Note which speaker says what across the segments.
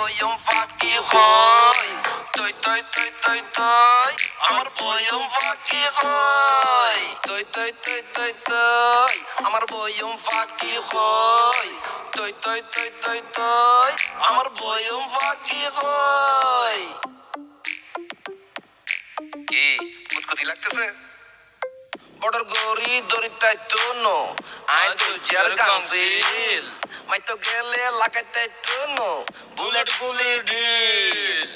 Speaker 1: হয় তৈ তৈ তৈ তৈ তৈ আমার বয়ম ফাঁকি হয় তৈ তৈ তৈ তৈ তৈ আমার বয়ম ফাঁকি হয় তৈ তৈ তৈ তৈ তৈ আমার বয়ম ফাঁকি হয় কি কুতকুতি লাগতেছে বর্ডার গরি দরিতাই তো নো আই তো চেয়ার কাউন্সিল মাই তো গেলে লাগাইতাই তো নো বুলেট গুলি ডিল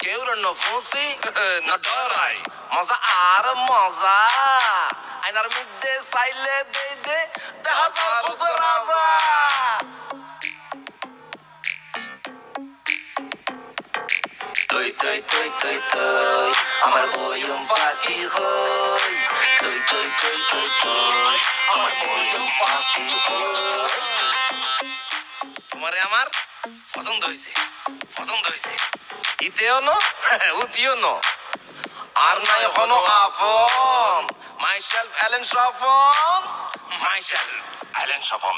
Speaker 1: কেউ নফুসি? না ডরাই। মজা আর মজা। আইনার মধ্যে চাইলে দে দে। দেখা তৈ তৈ তৈ তৈ তৈ আমার বয়ম ফাঁকি হই। তৈ তৈ তৈ তৈ তৈ আমার বয়ম ফাঁকি হই। তোমারে আমার পছন্দ হয়েছে পছন্দ হয়েছে ইতেও ন, উতিও ন। আর নাই এখনও আফন মাইসেলফ অ্যালেন সফন মাইসেলফ অ্যালেন সফন